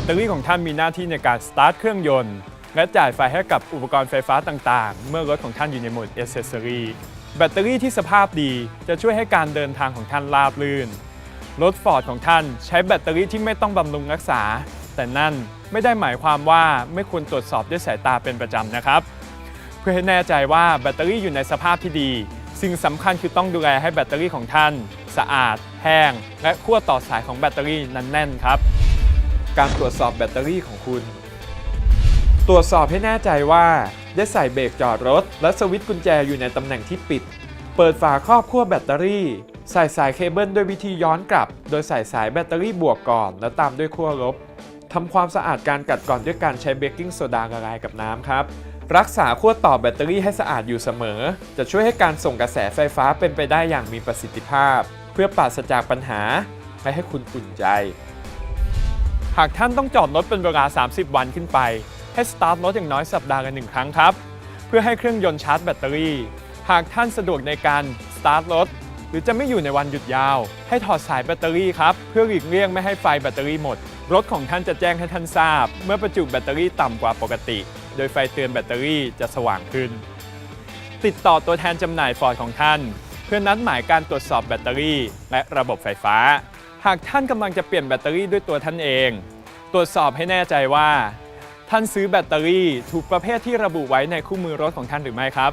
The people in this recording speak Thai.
ตเตอรี่ของท่านมีหน้าที่ในการสตาร์ทเครื่องยนต์ และจ่ายไฟให้กับอุปกรณ์ไฟฟ้าต่างๆ เมื่อรถของท่านอยู่ในโหมด Accessory แบตเตอรี่ที่สภาพดีจะช่วยให้การเดินทางของท่านราบรื่น รถฟอร์ดของท่านใช้แบตเตอรี่ที่ไม่ต้องบำรุงรักษา แต่นั่นไม่ได้หมายความว่าไม่ควรตรวจสอบด้วยสายตาเป็นประจำนะครับ เพื่อให้แน่ใจว่าแบตเตอรี่อยู่ในสภาพที่ดี สิ่งสำคัญคือต้องดูแลให้แบตเตอรี่ของท่าน สะอาด แห้ง และขั้วต่อสายของแบตเตอรี่นั้นแน่นครับ การตรวจสอบแบตเตอรี่ของคุณ ตรวจสอบให้แน่ใจว่า ได้ใส่เบรกจอดรถ และสวิตช์กุญแจอยู่ในตำแหน่งที่ปิด เปิดฝาครอบขั้วแบตเตอรี่ ใส่สายเคเบิลด้วยวิธีย้อนกลับ โดยใส่สายแบตเตอรี่บวกก่อน แล้วตามด้วยขั้วลบทำความสะอาดการกัดก่อนด้วยการใช้เบกกิ้งโซดาละลายกับน้ำครับรักษาขั้วต่อแบตเตอรี่ให้สะอาดอยู่เสมอ จะช่วยให้การส่งกระแสไฟฟ้าเป็นไปได้อย่างมีประสิทธิภาพ เพื่อปราศจากปัญหาและให้คุณอุ่นใจ หากท่านต้องจอดรถเป็นเวลา 30 วันขึ้นไป ให้สตาร์ทรถอย่างน้อยสัปดาห์ละหนึ่งครั้งครับ เพื่อให้เครื่องยนต์ชาร์จแบตเตอรี่ หากท่านสะดวกในการสตาร์ทรถหรือจะไม่อยู่ในวันหยุดยาว ให้ถอดสายแบตเตอรี่ครับ เพื่อหลีกเลี่ยงไม่ให้ไฟแบตเตอรี่หมด รถของท่านจะแจ้งให้ท่านทราบ เมื่อประจุแบตเตอรี่ต่ำกว่าปกติ โดยไฟเตือนแบตเตอรี่จะสว่างขึ้น ติดต่อตัวแทนจำหน่ายฟอร์ดของท่าน เพื่อนัดหมายการตรวจสอบแบตเตอรี่ และระบบไฟฟ้า หากท่านกำลังจะเปลี่ยนแบตเตอรี่ด้วยตัวท่านเอง ตรวจสอบให้แน่ใจว่า ท่านซื้อแบตเตอรี่ถูกประเภทที่ระบุไว้ในคู่มือรถของท่านหรือไม่ครับ